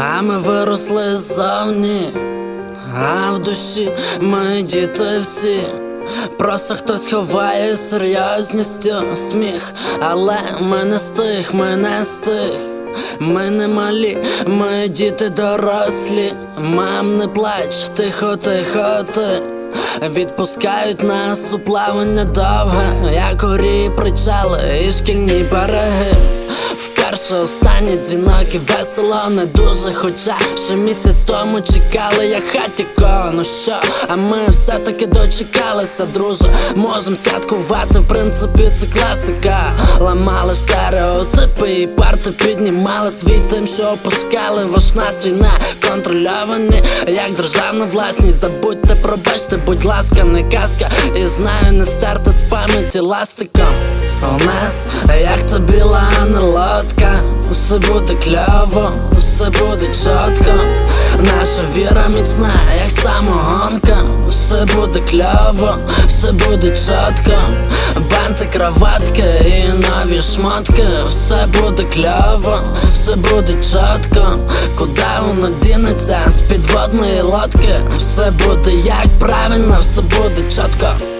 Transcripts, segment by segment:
А ми виросли ззовні, а в душі ми діти всі. Просто хтось ховає серйозністю сміх, але ми не з тих, ми не з тих. Ми не малі, ми діти дорослі. Мам, не плач, тихо, тихо, ти. Відпускають нас у плавання довге, як горі причали і шкільні береги. Вперше останній дзвінок і весело не дуже, хоча ще місяць тому чекали, як хаті кого, ну що, а ми все-таки дочекалися, друже. Можем святкувати, в принципі, це класика. Ламали стереотипи і парти піднімали свій тим, що опускали ваш настрій на контрольовані, як державна власність. Забудьте, пробачте, будь ласка, не казка. І знаю, не стерти з пам'яті ластиком. У нас, як та біла не лодка, усе буде кльово, усе буде чітко. Наша віра міцна, як самогонка, усе буде кльово, все буде чітко. Банти, кроватки і нові шмотки, все буде кльово, все буде чітко. Куди воно дінеться з підводної лодки? Все буде як правильно, все буде чітко.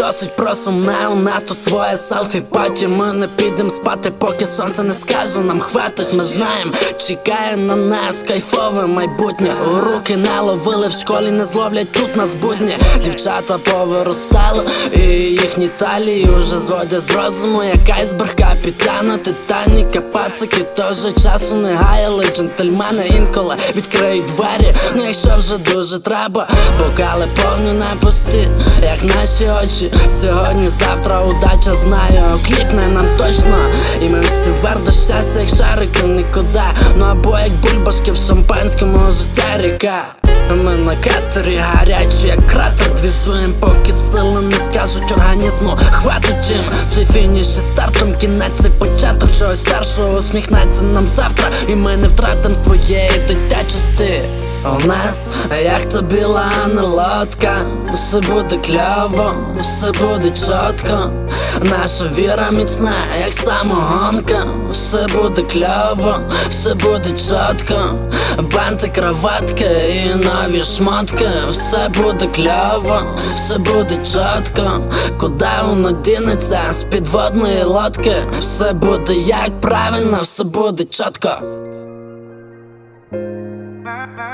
Досить просумне, у нас тут своє селфі паті Ми не підем спати, поки сонце не скаже нам хватить, ми знаємо, чекає на нас кайфове майбутнє. У руки наловили в школі, не зловлять тут нас будні. Дівчата повиростали, і їхні талії уже зводять з розуму, як айсберг капітана Титаніка, пацики теж часу не гаяли. Джентльмени інколи відкриють двері. Ну якщо вже дуже треба, бокали повні на пусті, як наші очі. Сьогодні, завтра удача знаю, клікне нам точно. І ми всі вердо щастя, як шарики нікуди. Ну або як бульбашки в шампанському життя ріка. Ми на катері гарячі, як кратер двіжуєм, поки сили не скажуть організму. Хватить їм цей фініш і стартом, кінець це початок чогось старшого усміхнеться нам завтра, і ми не втратим своєї дитячості. У нас, як та біла лодка, все буде кльово, все буде чітко. Наша віра міцна, як самогонка, все буде кльово, все буде чітко. Банти, кроватки і нові шмотки, все буде кльово, все буде чітко. Куди воно дінеться з підводної лодки? Все буде як правильно, все буде чітко. Bye.